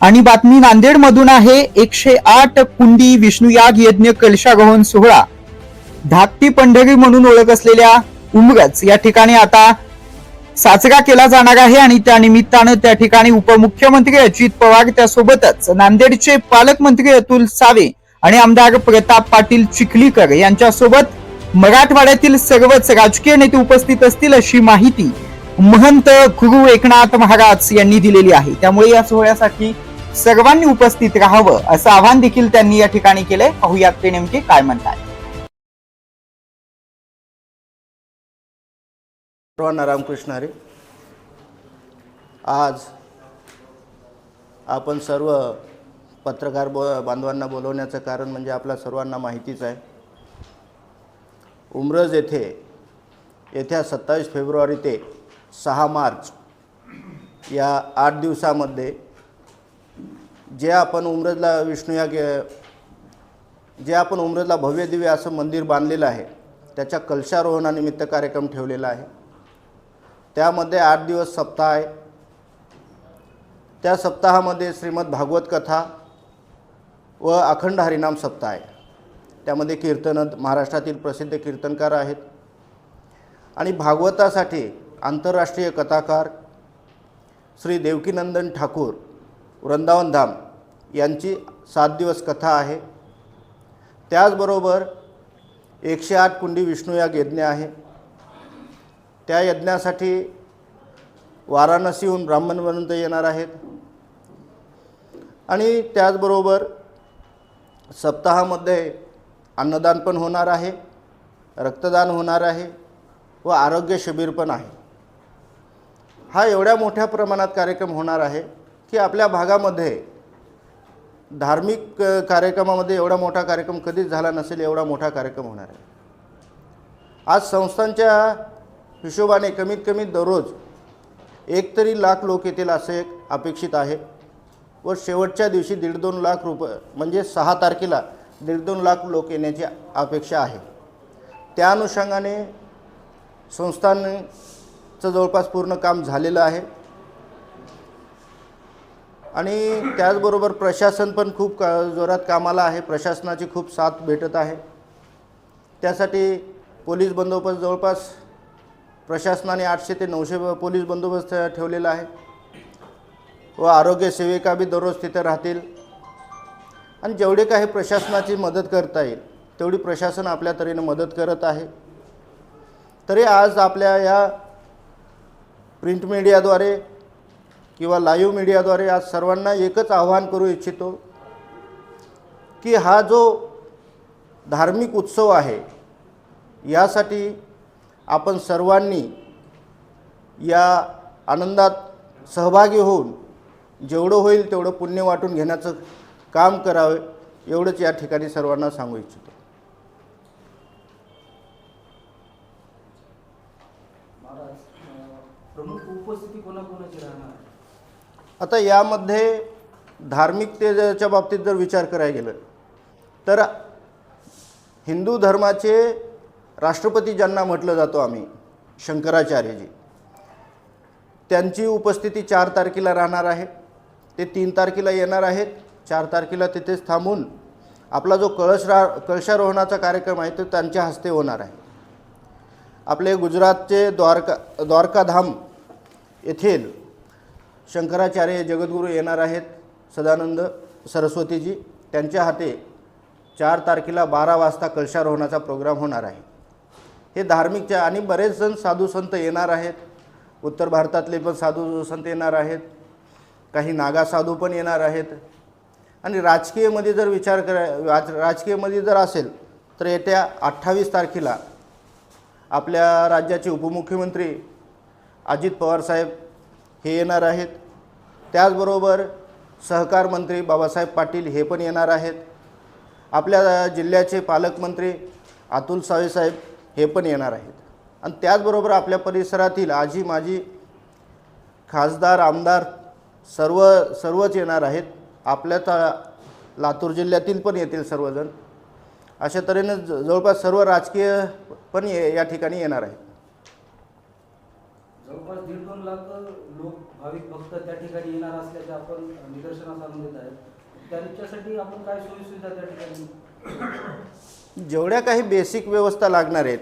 आणि बातमी नांदेड मधून आहे एकशे आठ कुंडी विष्णुयाग यज्ञ कलशागहन सोहळा. धाकटी पंढरी म्हणून ओळख असलेल्या उमरज या ठिकाणी आता साजरा केला जाणार आहे आणि त्या निमित्तानं त्या ठिकाणी उपमुख्यमंत्री अजित पवार त्यासोबतच नांदेडचे पालकमंत्री अतुल सावे आणि आमदार प्रताप पाटील चिखलीकर यांच्यासोबत मराठवाड्यातील सर्वच राजकीय नेते उपस्थित असतील अशी माहिती महंत गुरु एकनाथ महाराज यांनी दिलेली आहे. त्यामुळे या सोहळ्यासाठी सर्वांनी उपस्थित राहावं असं आवाहन देखील त्यांनी या ठिकाणी केलंय. पाहूयात ते नेमके काय म्हणतात. सर्वांना रामकृष्ण हरे. आज आपण सर्व पत्रकार बो बांधवांना बोलवण्याचं कारण म्हणजे आपल्या सर्वांना माहितीच आहे. उमरज येथे येत्या सत्तावीस फेब्रुवारी ते सहा मार्च या आठ दिवसामध्ये जे आपण उमरजला विष्णू या जे आपण उमरजला भव्य दिव्य असं मंदिर बांधलेलं आहे त्याच्या कलशारोहणानिमित्त कार्यक्रम ठेवलेला आहे. त्यामध्ये आठ दिवस सप्ताह आहे. त्या सप्ताहामध्ये श्रीमद भागवत कथा व अखंड हरिनाम सप्ताह आहे. त्यामध्ये कीर्तन महाराष्ट्रातील प्रसिद्ध कीर्तनकार आहेत. आणि भागवतासाठी आंतरराष्ट्रीय कथाकार श्री देवकीनंदन ठाकूर वृंदावन धाम यांची सात दिवस कथा आहे. त्याचबरोबर एकशे आठ कुंडी विष्णू या यज्ञ आहे. त्या यज्ञासाठी वाराणसीहून ब्राह्मणपर्यंत येणार आहेत. आणि त्याचबरोबर सप्ताहामध्ये अन्नदान पण होणार आहे रक्तदान होणार आहे व आरोग्य शिबिर पण आहे. हा एवढ्या मोठ्या प्रमाणात कार्यक्रम होणार आहे. की आपल्या भागामध्ये धार्मिक कार्यक्रमामध्ये एवढा मोठा कार्यक्रम कधीच झाला नसेल एवढा मोठा कार्यक्रम होणार आहे. आज संस्थांच्या हिशोबाने कमीत कमी दररोज एक तरी लाख लोक येतील असे एक अपेक्षित आहे व शेवटच्या दिवशी दीड दोन लाख रुपये म्हणजे सहा तारखेला दीड दोन लाख लोक येण्याची अपेक्षा आहे. त्या अनुषंगाने संस्थांचं जवळपास पूर्ण काम झालेलं आहे. आणि त्याचबरोबर प्रशासन पण खूप का जोरात कामाला आहे. प्रशासनाची खूप साथ भेटत आहे. त्यासाठी पोलीस बंदोबस्त जवळपास प्रशासनाने आठशे ते नऊशे पोलीस बंदोबस्त ठेवलेला आहे. व आरोग्य सेविका बी दररोज तिथे राहतील. आणि जेवढे काही प्रशासनाची मदत करता येईल तेवढी प्रशासन आपल्या तऱ्हेनं मदत करत आहे. तरी आज आपल्या या प्रिंट मीडियाद्वारे किंवा लाईव्ह मीडियाद्वारे आज सर्वांना एकच आव्हान करू इच्छितो की हा जो धार्मिक उत्सव आहे यासाठी आपण सर्वांनी या आनंदात सहभागी होऊन जेवढं होईल तेवढं पुण्य वाटून घेण्याचं काम करावे एवढंच या ठिकाणी सर्वांना सांगू इच्छितो. प्रमुख उपस्थिती कोणाकोणाची राहणार? आता यामध्ये धार्मिकतेच्या बाबतीत जर विचार करायला गेलं तर हिंदू धर्माचे राष्ट्रपती ज्यांना म्हटलं जातो आम्ही शंकराचार्यजी त्यांची उपस्थिती चार तारखेला राहणार आहे. ते तीन तारखेला येणार आहेत. चार तारखेला तिथेच थांबून आपला जो कळश रा कळशारोहणाचा कार्यक्रम आहे तो त्यांच्या हस्ते होणार आहे. आपले गुजरातचे द्वारका द्वारकाधाम येथील शंकराचार्य जगद्गुरू येणार आहेत सदानंद सरस्वतीजी. त्यांच्या हाते चार तारखेला बारा वाजता कलशारोहणाचा प्रोग्राम होणार आहे. हे धार्मिकच्या आणि बरेच जण साधू संत येणार आहेत. उत्तर भारतातले पण साधू संत येणार आहेत. काही नागा साधू पण येणार आहेत. आणि राजकीयमध्ये जर विचार करा राज राजकीयमध्ये जर असेल तर येत्या अठ्ठावीस तारखेला आपल्या राज्याचे उपमुख्यमंत्री अजित पवारसाहेब हे येणार आहेत. त्याचबरोबर सहकार मंत्री बाबासाहेब पाटील हे पण येणार आहेत. आपल्या जिल्ह्याचे पालकमंत्री अतुल सावेसाहेब हे पण येणार आहेत. आणि त्याचबरोबर आपल्या परिसरातील आजी माजी खासदार आमदार सर्व सर्वच येणार आहेत. आपल्या ता लातूर जिल्ह्यातील पण येतील सर्वजण. अशा तऱ्हेनं ज- जवळपास सर्व राजकीय पण ये या ठिकाणी येणार आहेत. जवळपास दीड दोन लाख लोक भाविक भक्त त्या ठिकाणी येणार असल्याचे आपण निदर्शनास आणून देत आहेत. त्यांच्यासाठी आपण काय सोयीसुविधा त्या ठिकाणी? जेवढ्या काही बेसिक व्यवस्था लागणार आहेत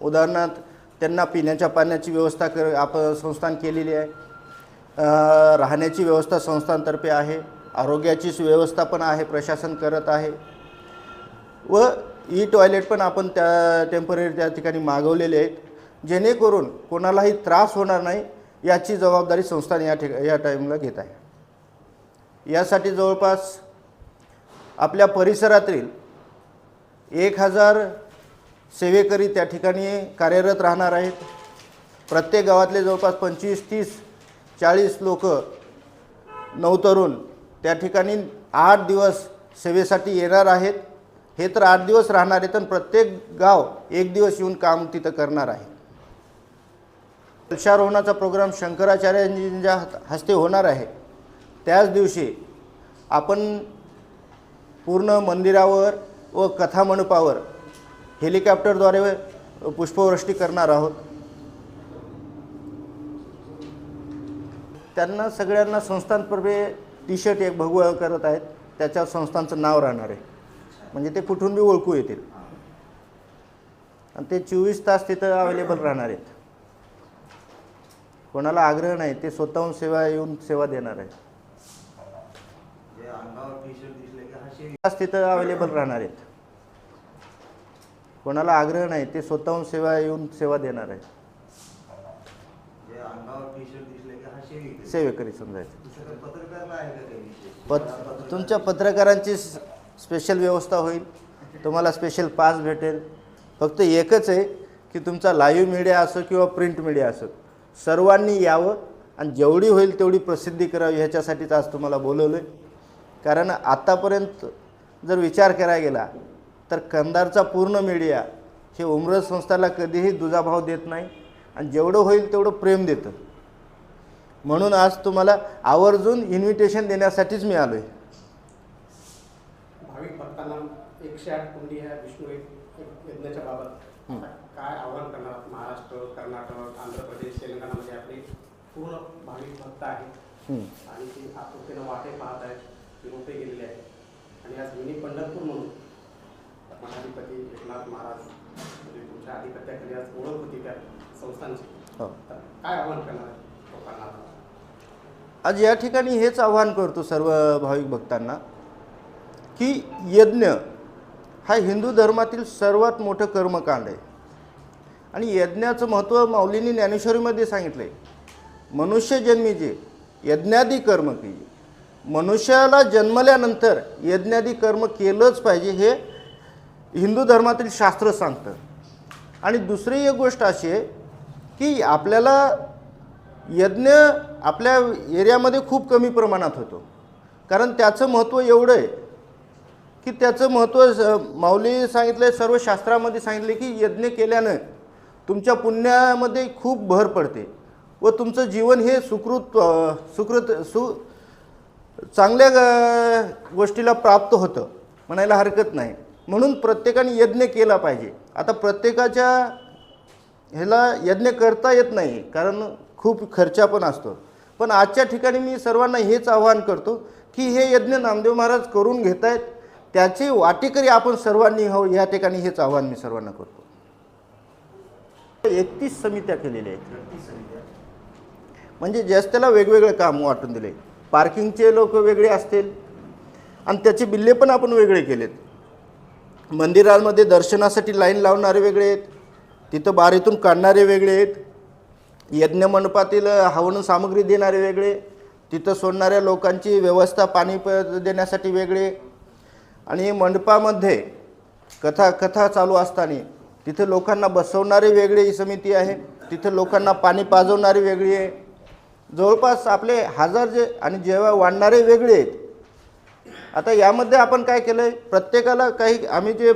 उदाहरणार्थ त्यांना पिण्याच्या पाण्याची व्यवस्था कर आपण संस्थान केलेली आहे. राहण्याची व्यवस्था संस्थांतर्फे आहे आरोग्याची व्यवस्था पण आहे प्रशासन करत आहे. व ई टॉयलेट पण आपण त्या टेंपररी त्या ठिकाणी मागवलेले आहेत. जेणेकरून कोणालाही त्रास होणार नाही याची जबाबदारी संस्थान या ठिका या टाईमला घेत आहे. यासाठी जवळपास आपल्या परिसरातील एक हजार सेवेकरी त्या ठिकाणी कार्यरत राहणार आहेत. प्रत्येक गावातले जवळपास पंचवीस तीस चाळीस लोक नवतरुण त्या ठिकाणी आठ दिवस सेवेसाठी येणार आहेत. हे तर आठ दिवस राहणार आहेत आणि प्रत्येक गाव एक दिवस येऊन काम तिथं करणार आहे. वृक्षारोहणाचा प्रोग्राम शंकराचार्यांच्या हस्ते होणार आहे. त्याच दिवशी आपण पूर्ण मंदिरावर व कथामंडपावर हेलिकॉप्टरद्वारे पुष्पवृष्टी करणार आहोत. त्यांना सगळ्यांना संस्थांतर्फे टी शर्ट एक भगवा करत आहेत. त्याच्यावर संस्थांचं नाव राहणार आहे. म्हणजे ते कुठून बी ओळखू येतील. आणि ते चोवीस तास तिथं अवेलेबल राहणार आहेत. कोणाला आग्रह नाही ते स्वतःहून सेवा येऊन सेवा देणार आहे तिथं अवेलेबल राहणार आहेत. कोणाला आग्रह नाही ते स्वतःहून सेवा येऊन सेवा देणार आहे. सेवेकरी समजायचं पत तुमच्या पत्रकारांची स्पेशल व्यवस्था होईल. तुम्हाला स्पेशल पास भेटेल. फक्त एकच आहे की तुमचा लाईव्ह मीडिया असो किंवा प्रिंट मीडिया असो. सर्वांनी यावं आणि जेवढी होईल तेवढी प्रसिद्धी करावी ह्याच्यासाठीच आज तुम्हाला बोलवलं आहे कारण आत्तापर्यंत जर विचार करायला गेला तर कंधारचा पूर्ण मीडिया हे उमरज संस्थाला कधीही दुजाभाव देत नाही आणि जेवढं होईल तेवढं प्रेम देतं. म्हणून आज तुम्हाला आवर्जून इन्व्हिटेशन देण्यासाठीच मी आलो आहे भाविक भक्तांना एकशे आठ कुंडी ह्या विष्णू एक- एक यज्ञाच्या बाबत. काय आव्हान करणार महाराष्ट्र कर्नाटक आंध्र प्रदेश तेलंगणामध्ये आपले पूर्ण भाविक भक्त आहेत हं. आणि ते आपुलकीनं वाटे पाहत आहेत ते रोपे गेलेले आहेत आणि आज मिनी पंढरपूर म्हणून मठाधिपती एकनाथ महाराज म्हणजे तुमच्या अधिपत्याखाली आज ओळख होती त्या संस्थांची हो. तर काय आव्हान करणार लोकांना? आज या ठिकाणी हेच आव्हान करतो सर्व भाविक भक्तांना की यज्ञ हा हिंदू धर्मातील सर्वात मोठं कर्मकांड आहे आणि यज्ञाचं महत्त्व माऊलींनी ज्ञानेश्वरीमध्ये सांगितलं आहे मनुष्य जन्मीजे यज्ञादी कर्म केली मनुष्याला जन्मल्यानंतर यज्ञादी कर्म केलंच पाहिजे हे हिंदू धर्मातील शास्त्र सांगतं. आणि दुसरी एक गोष्ट अशी आहे की आपल्याला यज्ञ आपल्या एरियामध्ये खूप कमी प्रमाणात होतो. कारण त्याचं महत्त्व एवढं आहे की त्याचं महत्त्व माऊली सांगितलं सर्व शास्त्रामध्ये सांगितले की यज्ञ केल्यानं तुमच्या पुण्यामध्ये खूप भर पडते. व तुमचं जीवन हे सुकृत सुकृत सु चांगल्या गोष्टीला प्राप्त होतं म्हणायला हरकत नाही. म्हणून प्रत्येकाने यज्ञ केला पाहिजे. आता प्रत्येकाच्या ह्याला यज्ञ करता येत नाही कारण खूप खर्चा पण असतो. पण आजच्या ठिकाणी मी सर्वांना हेच आवाहन करतो की हे यज्ञ नामदेव महाराज करून घेत आहेत त्याची वाटेकरी आपण सर्वांनी हो या ठिकाणी हेच आव्हान मी सर्वांना करतो. एकतीस समित्या केलेल्या आहेत. समित्या म्हणजे जस्ट वेगवेगळे काम वाटून दिले. पार्किंगचे लोक वेगळे असतील. आणि त्याचे बिल्ले पण आपण वेगळे केलेत. मंदिरांमध्ये दर्शनासाठी लाईन लावणारे वेगळे आहेत. तिथं बारीतून काढणारे वेगळे आहेत. यज्ञ मंडपातील हवन सामग्री देणारे वेगळे तिथं सोडणाऱ्या लोकांची व्यवस्था पाणी प देण्यासाठी वेगळे आणि मंडपामध्ये कथा कथा चालू असताना तिथे लोकांना बसवणारी वेगळी समिती आहे. तिथे लोकांना पाणी पाजवणारी वेगळी आहे. जवळपास आपले हजार जे आणि जेव्हा वाढणारे वेगळे आहेत. आता यामध्ये आपण काय केलं आहे प्रत्येकाला काही आम्ही जे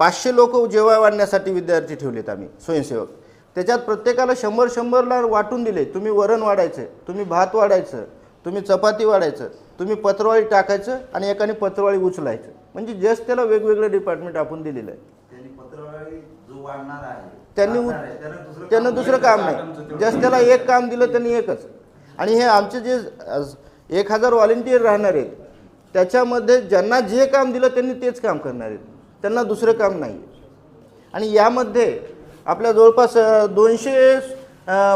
पाचशे लोक जेव्हा वाढण्यासाठी विद्यार्थी ठेवलेत आम्ही स्वयंसेवक त्याच्यात प्रत्येकाला शंभर शंभरला वाटून दिले. तुम्ही वरण वाढायचं तुम्ही भात वाढायचं तुम्ही चपाती वाढायचं तुम्ही पत्रवाळी टाकायचं आणि एकाने पत्रवाळी उचलायचं. म्हणजे जस्ट त्याला वेगवेगळं डिपार्टमेंट आपण दिलेलं आहे त्यांनी पत्रवाळी वाढणार आहे. त्यांनी त्यानं दुसरं काम नाही. जस्ट त्याला एक काम दिलं त्यांनी एकच. आणि हे आमचे जे अस- एक हजार व्हॉलेंटियर राहणार आहेत त्याच्यामध्ये ज्यांना जे काम दिलं त्यांनी तेच काम करणार आहेत. त्यांना दुसरं काम नाही. आणि यामध्ये आपल्या जवळपास दोनशे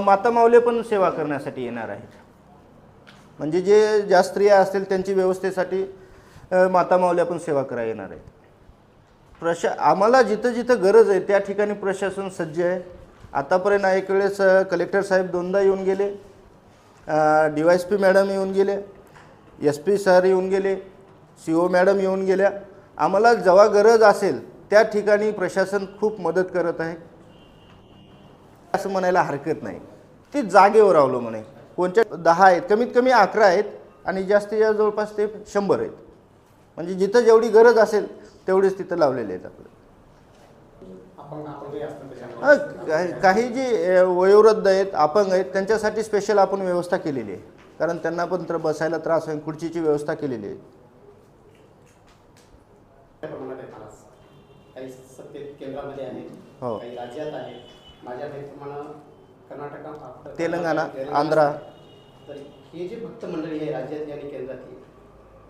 माता माऊले पण सेवा करण्यासाठी येणार आहेत. म्हणजे जे ज्या स्त्रिया असतील त्यांची व्यवस्थेसाठी अ, माता माऊल्या पण सेवा करायला येणार आहेत. प्रशा आम्हाला जिथं जिथं गरज आहे त्या ठिकाणी प्रशासन सज्ज आहे. आतापर्यंत एक वेळेस कलेक्टर साहेब दोनदा येऊन गेले. D Y S P madam येऊन गेले. एस पी सर येऊन गेले. सी ओ मॅडम येऊन गेल्या. आम्हाला जेव्हा गरज असेल त्या ठिकाणी प्रशासन खूप मदत करत आहे. असं म्हणायला हरकत नाही. ती जागेवर आवलं म्हणे कोणत्या दहा आहेत कमीत कमी अकरा आहेत आणि जास्तीत जास्त जवळपास ते शंभर आहेत. म्हणजे जिथं जेवढी गरज असेल तेवढेच तिथं लावलेले आहेत आपले. काही जे वयोवृद्ध आहेत अपंग आहेत त्यांच्यासाठी स्पेशल आपण व्यवस्था केलेली आहे. कारण त्यांना पण तर बसायला त्रास होईल खुर्चीची व्यवस्था केलेली आहे. काही सत्तेत केंद्रामध्ये आहेत हो. काही राज्यात आहेत माझ्या माहितीप्रमाणे कर्नाटक तेलंगणा, आंध्रा. तर हे जे भक्त मंडळी आहे राज्यातली आणि केंद्रातली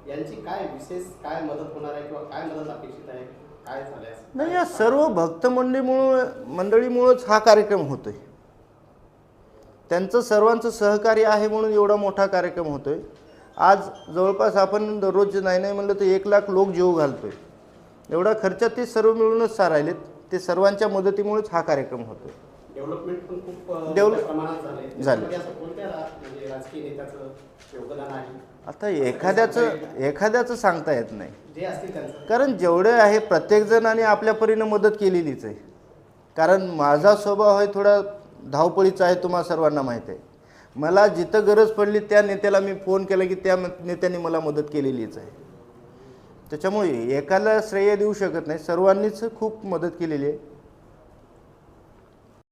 यांची काय विशेष काय मदत होणार आहे किंवा काय मदत अपेक्षित आहे? काय झालंय? असं? नाही या सर्व भक्त मंडळीमुळं मंडळीमुळंच हा कार्यक्रम होतोय. त्यांचं सर्वांचं सहकार्य आहे म्हणून एवढा मोठा कार्यक्रम होतोय. आज जवळपास आपण दररोज नाही नाही म्हणलं तर एक लाख लोक जीव घालतोय. एवढा खर्च ते सर्व मिळूनच सारायलेत. ते सर्वांच्या मदतीमुळेच हा कार्यक्रम होतोय. डेव्हलपमेंट पण खूप डेव्हलप- झाले झाले. त्याच्यामध्ये असं कोणत्या रा- राजकीय नेत्याचं योगदान आहे? आता एखाद्याचं एखाद्याचं सांगता येत नाही. कारण जेवढे आहे प्रत्येकजणाने आपल्या परीनं मदत केलेलीच आहे. कारण माझा स्वभाव आहे थोडा धावपळीचा आहे तुम्हाला सर्वांना माहीत आहे. मला जिथं गरज पडली त्या नेत्याला मी फोन केला की त्या नेत्याने मला मदत केलेलीच आहे. त्याच्यामुळे एकाला श्रेय देऊ शकत नाही. सर्वांनीच खूप मदत केलेली आहे.